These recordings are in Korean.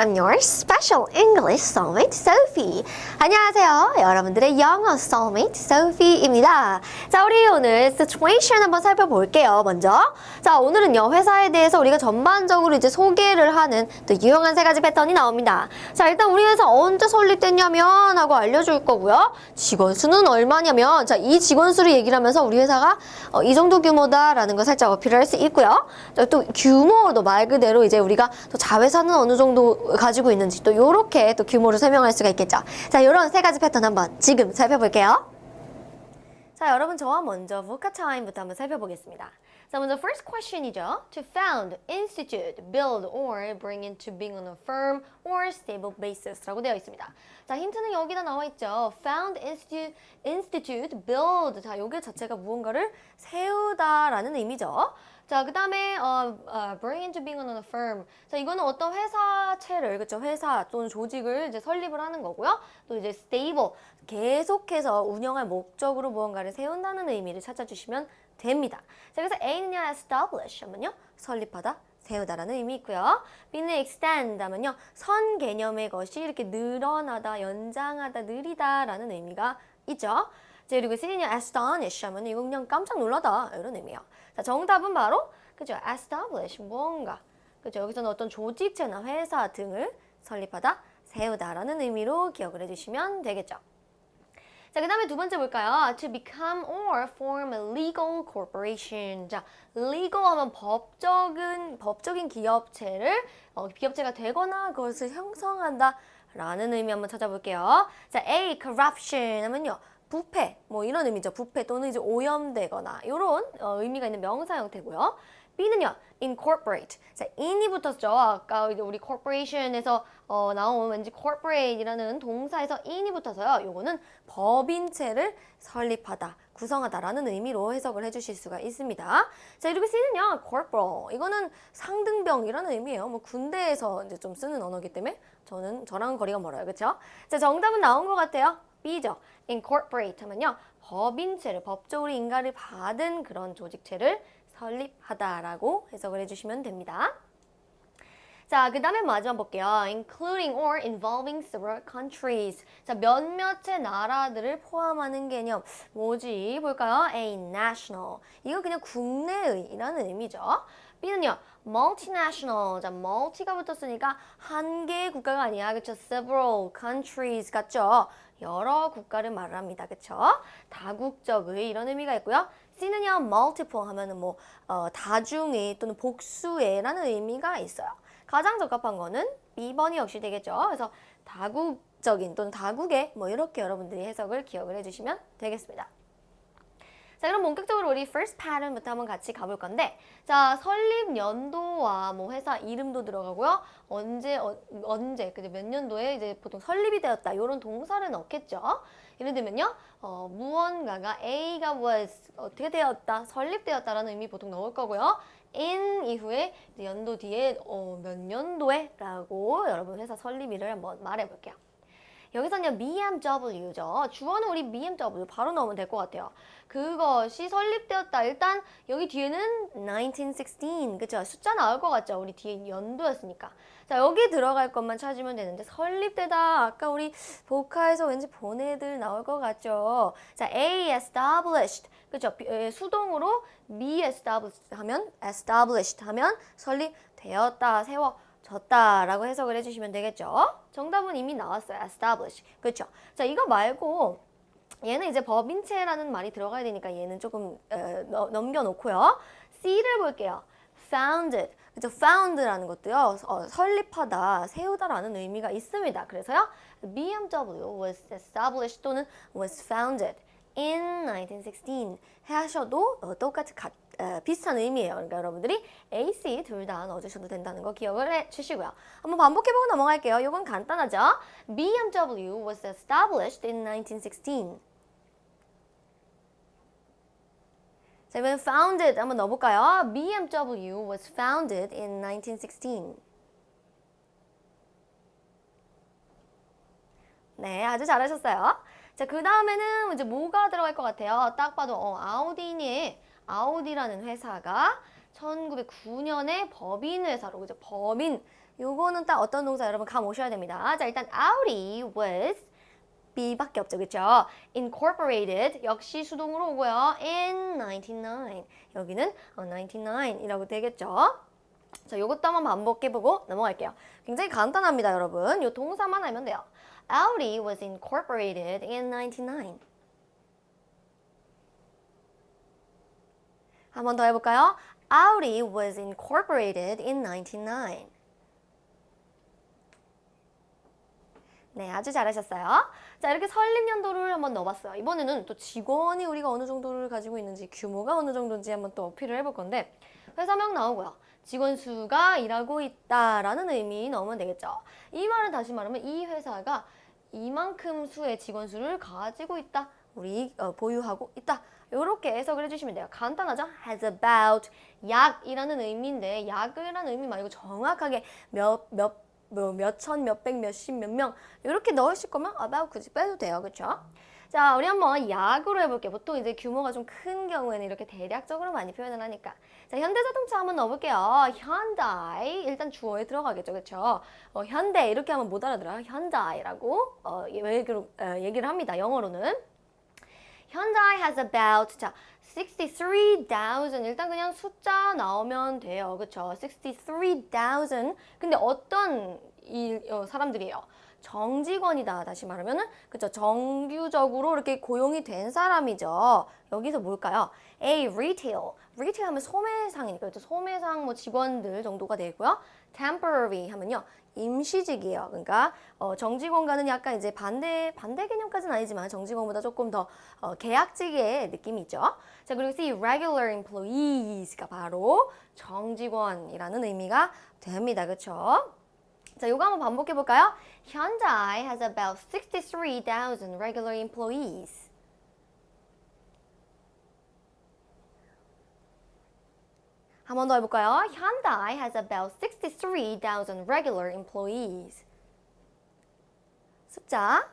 I'm your special English soulmate, Sophie. 안녕하세요. 여러분들의 영어 soulmate, Sophie입니다. 자, 우리 오늘 situation 한번 살펴볼게요. 먼저. 자, 오늘은요, 회사에 대해서 우리가 전반적으로 이제 소개를 하는 또 유용한 세 가지 패턴이 나옵니다. 자, 일단 우리 회사 언제 설립됐냐면 하고 알려줄 거고요. 직원 수는 얼마냐면, 자, 이 직원 수를 얘기를 하면서 우리 회사가 어, 이 정도 규모다라는 걸 살짝 어필을 할 수 있고요. 자, 또 규모도 말 그대로 이제 우리가 또 자회사는 어느 정도 가지고 있는지 또 요렇게 또 규모를 설명할 수가 있겠죠. 자, 요런 세 가지 패턴 한번 지금 살펴볼게요. 자, 여러분 저와 먼저 time부터 한번 살펴보겠습니다. 자, 먼저 first question이죠. To found, institute, build, or bring into being on a firm or stable basis라고 되어 있습니다. 자, 힌트는 여기다 나와 있죠. Found, institute, institute, build. 자, 요게 자체가 무언가를 세우다라는 의미죠. 자, 그 다음에 어, 어, bring into being on a firm. 자, 이거는 어떤 회사체를, 그쵸? 회사 또는 조직을 이제 설립을 하는 거고요. 또 이제 stable, 계속해서 운영할 목적으로 무언가를 세운다는 의미를 찾아주시면 됩니다. 자, 그래서 A는요, establish 하면요, 설립하다, 세우다라는 의미 있고요. B는 extend 하면요, 선 개념의 것이 이렇게 늘어나다, 연장하다, 느리다라는 의미가 있죠. 자, 그리고 C는요, astonish 하면 이거 그냥 깜짝 놀라다 이런 의미예요. 자, 정답은 바로 그죠, establish 무언가. 그죠, 여기서는 어떤 조직체나 회사 등을 설립하다, 세우다라는 의미로 기억을 해주시면 되겠죠. 자, 그 다음에 두 번째 볼까요? To become or form a legal corporation. 자, legal 하면 법적인, 법적인 기업체를, 어, 기업체가 되거나 그것을 형성한다. 라는 의미 한번 찾아볼게요. 자, A, corruption 하면요. 부패, 뭐 이런 의미죠. 부패 또는 이제 오염되거나 이런 어, 의미가 있는 명사 형태고요. B는요, incorporate. 자, in이 붙었죠. 아까 이제 우리 corporation에서 어, 나온 왠지 corporate이라는 동사에서 in이 붙어서요. 요거는 법인체를 설립하다, 구성하다라는 의미로 해석을 해주실 수가 있습니다. 자, 그리고 C는요, corporal. 이거는 상등병이라는 의미예요. 뭐 군대에서 이제 좀 쓰는 언어기 때문에 저는 저랑 거리가 멀어요. 그렇죠? 자, 정답은 나온 것 같아요. B죠. incorporate 하면요. 법인체를 법적으로 인가를 받은 그런 조직체를 설립하다라고 해석을 해주시면 됩니다. 자, 그 다음에 마지막 볼게요. including or involving several countries. 자, 몇몇의 나라들을 포함하는 개념. 뭐지? 볼까요? A, national. 이거 그냥 국내의라는 의미죠. B는요, multinational. 자, multi가 붙었으니까 한 개의 국가가 아니야. 그쵸? several countries 같죠? 여러 국가를 말합니다. 그쵸? 다국적의 이런 의미가 있고요. C는요, multiple 하면은 뭐, 어, 다중의 또는 복수의라는 의미가 있어요. 가장 적합한 거는 B번이 역시 되겠죠. 그래서 다국적인 또는 다국의 뭐 이렇게 여러분들이 해석을 기억을 해주시면 되겠습니다. 자, 그럼 본격적으로 우리 first pattern부터 한번 같이 가볼 건데, 자, 설립 연도와 뭐 회사 이름도 들어가고요. 언제, 어, 언제, 그몇 년도에 이제 보통 설립이 되었다. 이런 동사를 넣겠죠. 예를 들면요, 어, 무언가가 A가 was, 어떻게 되었다, 설립되었다라는 의미 보통 넣을 거고요. In 이후에 연도 뒤에 어, 몇 년도에 라고 여러분 회사 설립일을 한번 말해 볼게요. 여기서는요, BMW죠. 주어는 우리 BMW 바로 넣으면 될 것 같아요. 그것이 설립되었다. 일단 여기 뒤에는 1916, 그쵸? 숫자 나올 것 같죠? 우리 뒤에 연도였으니까. 자, 여기 들어갈 것만 찾으면 되는데 설립되다. 아까 우리 보카에서 왠지 본 애들 나올 것 같죠? 자, A, established. 에, 수동으로 be established 하면 established 하면 설립되었다, 세워. 졌다라고 해석을 해주시면 되겠죠. 정답은 이미 나왔어요. establish. 그렇죠. 자 이거 말고 얘는 이제 법인체라는 말이 들어가야 되니까 얘는 조금 어, 넘- 넘겨놓고요. C를 볼게요. founded. 그죠? found라는 것도요. 어, 설립하다, 세우다라는 의미가 있습니다. 그래서요. BMW was established 또는 was founded in 1916 하셔도 어, 똑같이 가, 어, 비슷한 의미예요. 그러니까 여러분들이 A, C 둘 다 넣어주셔도 된다는 거 기억을 해주시고요. 한번 반복해보고 넘어갈게요. 이건 간단하죠? BMW was established in 1916. 자, 이번 founded 한번 넣어볼까요? BMW was founded in 1916. 네, 아주 잘하셨어요. 자, 그 다음에는 이제 뭐가 들어갈 것 같아요? 딱 봐도, 어, 아우디니, 아우디라는 회사가 1909년에 법인 회사로, 그죠? 법인 요거는 딱 어떤 동사 여러분 감 오셔야 됩니다. 자, 일단 Audi was B밖에 없죠. 그쵸? incorporated 역시 수동으로 오고요. in 99. 여기는 어, 99이라고 되겠죠? 자, 요것도 한번 반복해보고 넘어갈게요. 굉장히 간단합니다, 여러분. 요 동사만 알면 돼요. Audi was incorporated in 99. 한번 더 해볼까요? Audi was incorporated in 99. 네, 아주 잘하셨어요. 자, 이렇게 설립 연도를 한번 넣어봤어요. 이번에는 또 직원이 우리가 어느 정도를 가지고 있는지, 규모가 어느 정도인지 한번 또 어필을 해볼 건데, 회사명 나오고요. 직원 수가 일하고 있다라는 의미 넣으면 되겠죠. 이 말은 다시 말하면 이 회사가 이만큼 수의 직원 수를 가지고 있다. 우리 어, 보유하고 있다. 이렇게 해석을 해주시면 돼요. 간단하죠? has about 약이라는 의미인데 약이라는 의미 말고 정확하게 몇 몇 뭐 몇천, 몇백, 몇십, 몇 명 이렇게 넣으실 거면 about 굳이 빼도 돼요. 그렇죠? 자, 우리 한번 약으로 해볼게요. 보통 이제 규모가 좀 큰 경우에는 이렇게 대략적으로 많이 표현을 하니까. 자, 현대자동차 한번 넣어볼게요. 현다이 일단 주어에 들어가겠죠, 그렇죠? 어, 현대 이렇게 하면 못 알아들어요. 현다이라고 어, 얘기를, 어, 얘기를 합니다. 영어로는. Hyundai has about 자 63,000 일단 그냥 숫자 나오면 돼요. 그쵸? 63,000 근데 어떤 이 어, 사람들이에요? 정직원이다. 다시 말하면은 그쵸? 정규적으로 이렇게 고용이 된 사람이죠. 여기서 뭘까요? A retail. retail 하면 소매상이니까? 소매상 뭐 직원들 정도가 되고요. temporary 하면요. 임시직이에요. 그러니까 어, 정직원과는 약간 이제 반대 반대 개념까지는 아니지만 정직원보다 조금 더 어, 계약직의 느낌이 있죠. 자 그리고 C regular employees가 바로 정직원이라는 의미가 됩니다. 그렇죠? 자, 요거 한번 반복해 볼까요? Hyundai has about 63,000 regular employees. 한번 더 해볼까요? Hyundai has about 63,000 regular employees. 숫자.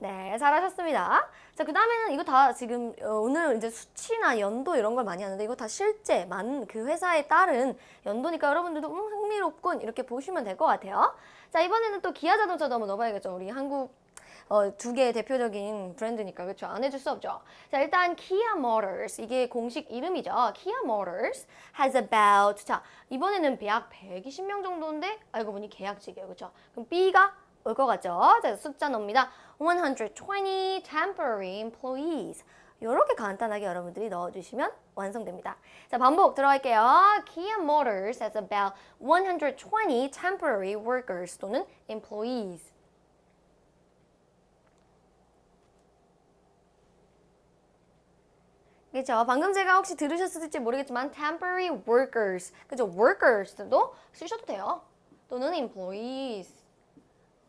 네, 잘하셨습니다. 자, 그 다음에는 이거 다 지금 어, 오늘 이제 수치나 연도 이런 걸 많이 하는데 이거 다 실제 만 그 회사에 따른 연도니까 여러분들도 음, 흥미롭군 이렇게 보시면 될 것 같아요. 자, 이번에는 또 기아 자동차도 한번 넣어봐야겠죠. 우리 한국 어, 두 개의 대표적인 브랜드니까 그렇죠. 안 해줄 수 없죠. 자 일단 Kia Motors 이게 공식 이름이죠. Kia Motors has about 자 이번에는 약 120명 정도인데 알고 보니 계약직이에요. 그렇죠. 그럼 B가 올 것 같죠. 자 숫자 넣습니다. 120 temporary employees 이렇게 간단하게 여러분들이 넣어주시면 완성됩니다. 자 반복 들어갈게요. Kia Motors has about 120 temporary workers 또는 employees. 그죠? 방금 제가 혹시 들으셨을지 모르겠지만 temporary workers, 그죠? workers도 쓰셔도 돼요. 또는 employees.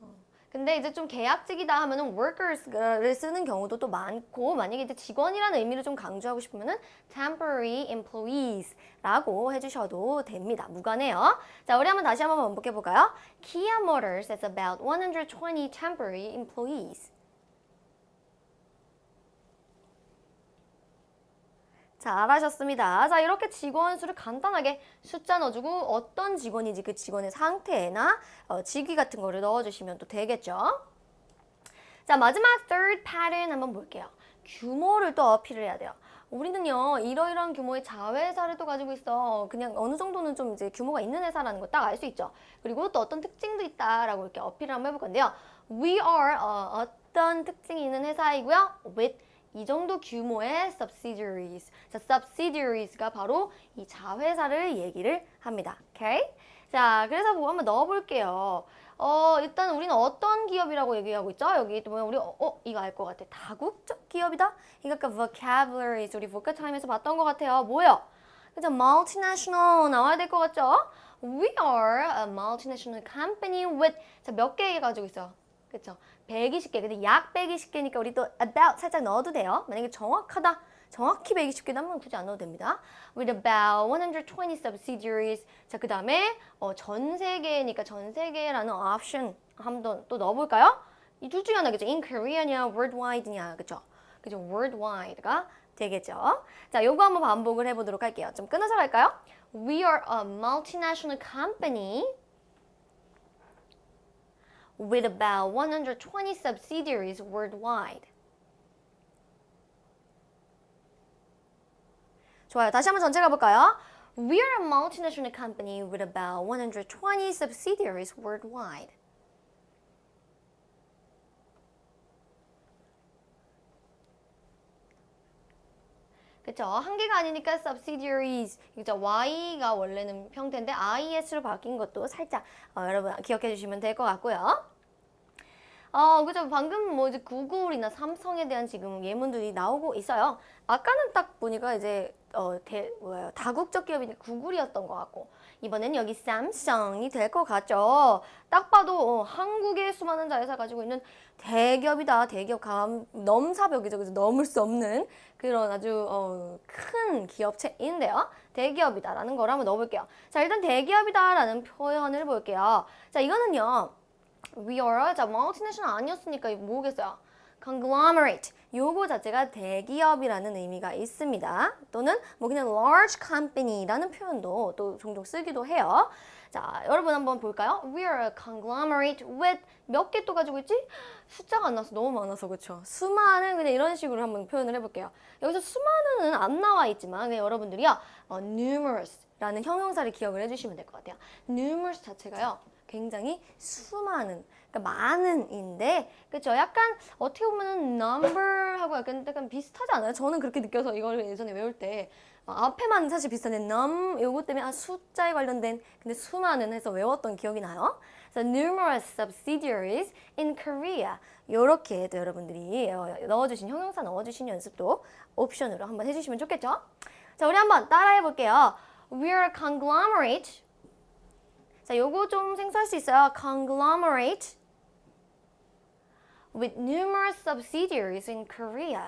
어, 근데 이제 좀 계약직이다 하면은 workers를 쓰는 경우도 또 많고 만약에 이제 직원이라는 의미를 좀 강조하고 싶으면은 temporary employees라고 해주셔도 됩니다. 무관해요. 자, 우리 한번 다시 한번 반복해 볼까요? Kia Motors has about 120 temporary employees. 잘하셨습니다. 자, 이렇게 직원 수를 간단하게 숫자 넣어주고 어떤 직원인지 그 직원의 상태나 어, 직위 같은 거를 넣어주시면 또 되겠죠. 자, 마지막 third pattern 한번 볼게요. 규모를 또 어필을 해야 돼요. 우리는요, 이러이러한 규모의 자회사를 또 가지고 있어. 그냥 어느 정도는 좀 이제 규모가 있는 회사라는 거 딱 알 수 있죠. 그리고 또 어떤 특징도 있다라고 이렇게 어필을 한번 해볼 건데요. We are 어, 어떤 특징이 있는 회사이고요. with 이 정도 규모의 subsidiaries. 자, subsidiaries가 바로 이 자회사를 얘기를 합니다. 오케이? 자, 그래서 뭐 한번 넣어볼게요. 어, 일단 우리는 어떤 기업이라고 얘기하고 있죠? 여기 또 보면 우리 어, 어 이거 알 것 같아. 다국적 기업이다? 이거 아까 vocabularies 우리 vocal time에서 봤던 것 같아요. 뭐요? 그죠? multinational 나와야 될 것 같죠? We are a multinational company with 자, 몇 개 가지고 있어요? 그쵸? 120개. 근데 약 120개니까 우리 또 about 살짝 넣어도 돼요. 만약에 정확하다. 정확히 120개 나면 굳이 안 넣어도 됩니다. With about 120 subsidiaries. 자, 그 다음에 어, 전 세계니까 전 세계라는 옵션 한번 또 넣어볼까요? 이 둘 중에 하나겠죠. In Korea냐, worldwide냐. 그쵸? 그죠? worldwide가 되겠죠. 자, 요거 한번 반복을 해보도록 할게요. 좀 끊어서 갈까요? We are a multinational company with about 120 subsidiaries worldwide. 좋아요. 다시 한번 전체 가볼까요? We are a multinational company with about 120 subsidiaries worldwide. 그쵸? 한 개가 아니니까 subsidiaries. 그죠? Y가 원래는 형태인데 IS로 바뀐 것도 살짝 어, 여러분 기억해 주시면 될 것 같고요. 어, 그죠. 방금 뭐 이제 구글이나 삼성에 대한 지금 예문들이 나오고 있어요. 아까는 딱 보니까 이제 어, 대, 뭐예요? 다국적 기업이니까 구글이었던 것 같고 이번엔 여기 삼성이 될 것 같죠. 딱 봐도 어, 한국의 수많은 자회사 가지고 있는 대기업이다. 대기업 감 넘사벽이죠. 그죠? 넘을 수 없는 그런 아주 어, 큰 기업체인데요. 대기업이다라는 걸 한번 넣어볼게요. 자, 일단 대기업이다라는 표현을 해볼게요. 자, 이거는요. We are 자 multinational 아니었으니까 뭐겠어요? Conglomerate 요거 자체가 대기업이라는 의미가 있습니다. 또는 뭐 그냥 large company라는 표현도 또 종종 쓰기도 해요. 자, 여러분 한번 볼까요? We are a conglomerate with 몇 개 또 가지고 있지? 숫자가 안 나서 너무 많아서 그렇죠. 수많은 그냥 이런 식으로 한번 표현을 해볼게요. 여기서 수많은은 안 나와 있지만 그냥 여러분들이요 어, numerous라는 형용사를 기억을 해주시면 될 것 같아요. numerous 자체가요. 굉장히 수많은, 그러니까 많은인데, 그렇죠? 약간 어떻게 보면은 number하고 약간 약간 비슷하지 않아요? 저는 그렇게 느껴서 이걸 예전에 외울 때 어, 앞에만 사실 비슷한데 num 요거 때문에 아 숫자에 관련된 근데 수많은 해서 외웠던 기억이 나요. 그래서 numerous subsidiaries in Korea 요렇게 또 여러분들이 어, 넣어주신 형용사 넣어주신 연습도 옵션으로 한번 해주시면 좋겠죠? 자, 우리 한번 따라해 볼게요. We're a conglomerate 자, 요거 좀 생소할 수 있어요. conglomerate with numerous subsidiaries in Korea.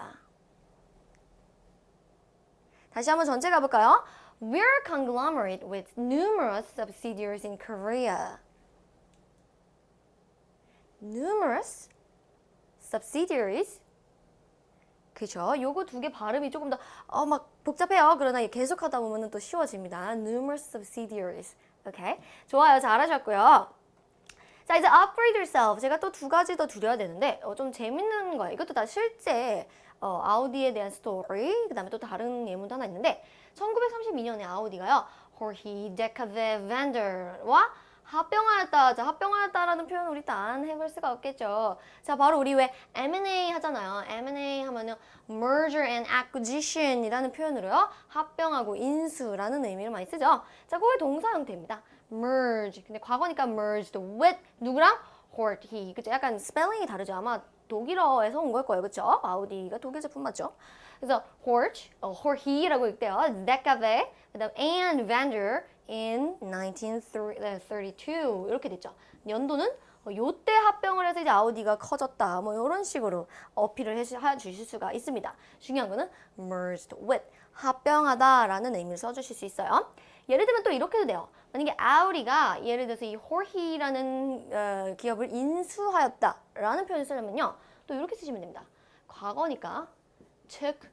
다시 한번 전체 가볼까요? We're a conglomerate with numerous subsidiaries in Korea. numerous subsidiaries 그죠? 요거 두 개 발음이 조금 더 어 막 복잡해요. 그러나 계속 하다 보면 또 쉬워집니다. numerous subsidiaries. 오케이. 좋아요. 잘하셨고요. 자, 이제 upgrade yourself. 제가 또 두 가지 더 드려야 되는데 어, 좀 재밌는 거예요. 이것도 다 실제 어, 아우디에 대한 스토리, 그 다음에 또 다른 예문도 하나 있는데 1932년에 아우디가요. 호히 데카베 밴더와 합병하였다. 자, 합병하였다라는 표현 우리 단 해볼 수가 없겠죠. 자, 바로 우리 왜 M&A 하잖아요. M&A 하면은 merger and acquisition이라는 표현으로요. 합병하고 인수라는 의미를 많이 쓰죠. 자, 그게 동사 형태입니다. Merge. 근데 과거니까 merged with 누구랑? hort, he. 그죠? 약간 스펠링이 다르죠. 아마 독일어에서 온 걸 거예요. 그죠? 아우디가 독일 제품 맞죠? 그래서 hort, 어, hort he라고 읽대요. 데카베, 그 다음 and vendor in 1932 이렇게 됐죠. 연도는 어, 요때 합병을 해서 이제 아우디가 커졌다. 뭐 이런 식으로 어필을 해 주실 수가 있습니다. 중요한 거는 merged with 합병하다라는 의미를 써주실 수 있어요. 예를 들면 또 이렇게도 돼요. 만약에 아우디가 예를 들어서 이 호히라는 어, 기업을 인수하였다라는 표현을 쓰려면요. 또 이렇게 쓰시면 됩니다. 과거니까 took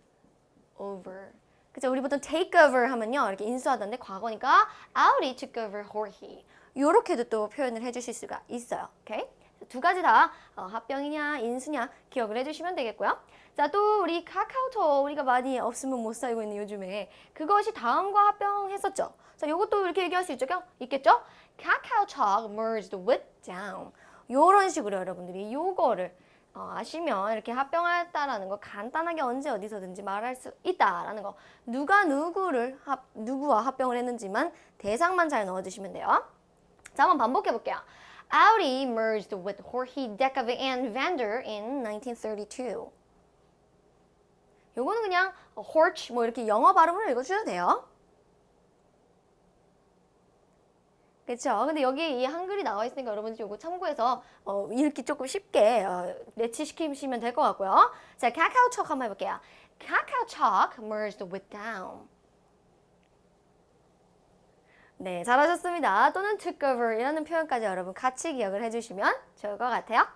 over. 그죠? 우리 보통 take over 하면요. 이렇게 인수하던데 과거니까 Audi took over Jorge. 요렇게도 또 표현을 해주실 수가 있어요. 오케이? 두 가지 다 어, 합병이냐 인수냐 기억을 해주시면 되겠고요. 자, 또 우리 카카오톡 우리가 많이 없으면 못 살고 있는 요즘에 그것이 다음과 합병했었죠. 자, 요것도 이렇게 얘기할 수 있죠? 있겠죠? 카카오톡 merged with down. 요런 식으로 여러분들이 요거를 어, 아시면 이렇게 합병하였다라는 거 간단하게 언제 어디서든지 말할 수 있다라는 거 누가 누구를 합, 누구와 합병을 했는지만 대상만 잘 넣어주시면 돼요. 자, 한번 반복해 볼게요. Audi merged with Jorge Decave and Vander in 1932. 요거는 그냥 Horch 뭐 이렇게 영어 발음으로 읽어주셔도 돼요. 그렇죠. 근데 여기 이 한글이 나와 있으니까 여러분들 요거 참고해서 어, 읽기 조금 쉽게 어, 내치시키시면 될 것 같고요. 자, 카카오톡 한번 해볼게요. 카카오톡 merged with down. 네, 잘하셨습니다. 또는 took over이라는 표현까지 여러분 같이 기억을 해주시면 좋을 것 같아요.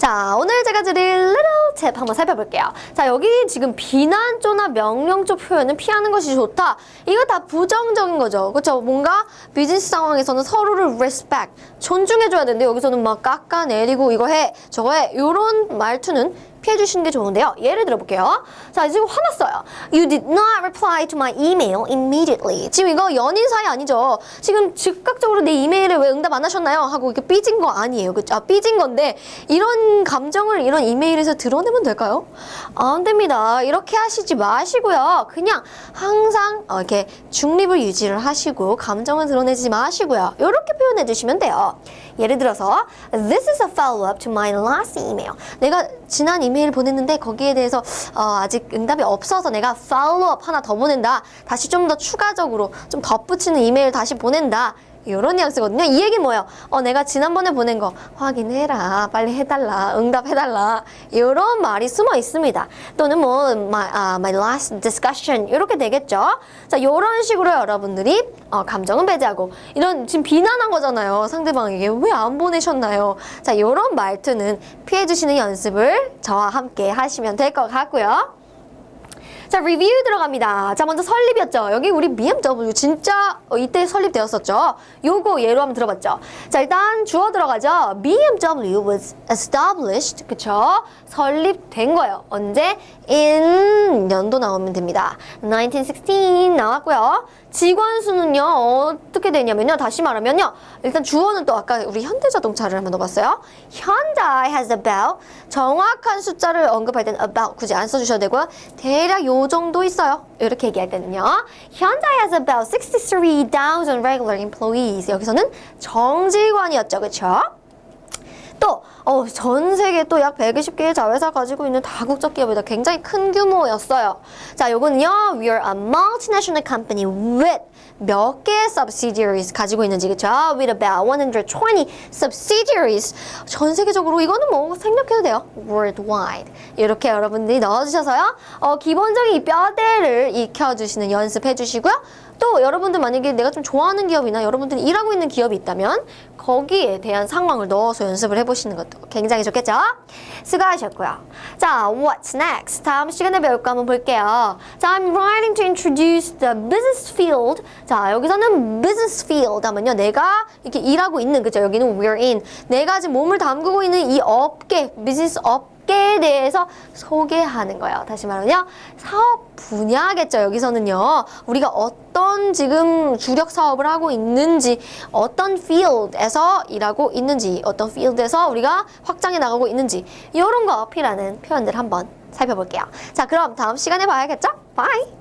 자, 오늘 제가 드릴 little tip 한번 살펴볼게요. 자, 여기 지금 비난조나 명령조 표현은 피하는 것이 좋다. 이거 다 부정적인 거죠. 그렇죠? 뭔가 비즈니스 상황에서는 서로를 respect, 존중해줘야 되는데 여기서는 막 깎아내리고 이거 해, 저거 해. 이런 말투는 피해 주시는 게 좋은데요. 예를 들어 볼게요. 자, 지금 화났어요. You did not reply to my email immediately. 지금 이거 연인 사이 아니죠. 지금 즉각적으로 내 이메일에 왜 응답 안 하셨나요? 하고 이렇게 삐진 거 아니에요. 그죠? 아, 삐진 건데 이런 감정을 이런 이메일에서 드러내면 될까요? 안 됩니다. 이렇게 하시지 마시고요. 그냥 항상 어, 이렇게 중립을 유지를 하시고 감정을 드러내지 마시고요. 이렇게 표현해 주시면 돼요. 예를 들어서 This is a follow-up to my last email. 내가 지난 이메일 보냈는데 거기에 대해서 어, 아직 응답이 없어서 내가 follow-up 하나 더 보낸다. 다시 좀 더 추가적으로 좀 덧붙이는 이메일 다시 보낸다. 이런 뉘앙스거든요. 이 얘기 뭐예요? 어, 내가 지난번에 보낸 거 확인해라. 빨리 해달라. 응답해달라. 이런 말이 숨어 있습니다. 또는 뭐, my, 아, my last discussion. 이렇게 되겠죠? 자, 이런 식으로 여러분들이 어, 감정은 배제하고 이런 지금 비난한 거잖아요. 상대방에게 왜 안 보내셨나요? 자, 이런 말투는 피해주시는 연습을 저와 함께 하시면 될 것 같고요. 자, 리뷰 들어갑니다. 자, 먼저 설립이었죠. 여기 우리 BMW 진짜 어, 이때 설립되었었죠. 요거 예로 한번 들어봤죠. 자, 일단 주어 들어가죠. BMW was established. 그쵸? 설립된 거예요. 언제? in 년도 나오면 됩니다. 1916 나왔고요. 직원 수는요, 어떻게 되냐면요. 다시 말하면요. 일단 주어는 또 아까 우리 현대자동차를 한번 넣어봤어요. Hyundai has about 정확한 숫자를 언급할 때는 about 굳이 안 써주셔도 되고요. 대략 요 정도 있어요. 이렇게 얘기할 때는요. Hyundai has about 63,000 regular employees. 여기서는 정직원이었죠. 그쵸? 또, 어, 전 세계 또 약 120개의 자회사 가지고 있는 다국적 기업이다. 굉장히 큰 규모였어요. 자, 요거는요, we are a multinational company with 몇 개의 subsidiaries 가지고 있는지, 그쵸? With about 120 subsidiaries. 전 세계적으로 이거는 뭐 생략해도 돼요. worldwide. 이렇게 여러분들이 넣어주셔서요, 어, 기본적인 이 뼈대를 익혀주시는 연습해 주시고요. 또 여러분들 만약에 내가 좀 좋아하는 기업이나 여러분들이 일하고 있는 기업이 있다면 거기에 대한 상황을 넣어서 연습을 해보시는 것도 굉장히 좋겠죠? 수고하셨고요. 자, what's next? 다음 시간에 배울 거 한번 볼게요. 자, I'm writing to introduce the business field. 자, 여기서는 business field 하면요. 내가 이렇게 일하고 있는, 그죠? 여기는 we're in. 내가 지금 몸을 담그고 있는 이 업계, 업 업계에 대해서 소개하는 거예요. 다시 말하면요. 사업 분야겠죠. 여기서는요. 우리가 어떤 지금 주력 사업을 하고 있는지, 어떤 field에서 일하고 있는지, 어떤 field에서 우리가 확장해 나가고 있는지, 이런 거 어필하는 표현들 한번 살펴볼게요. 자, 그럼 다음 시간에 봐야겠죠? 바이!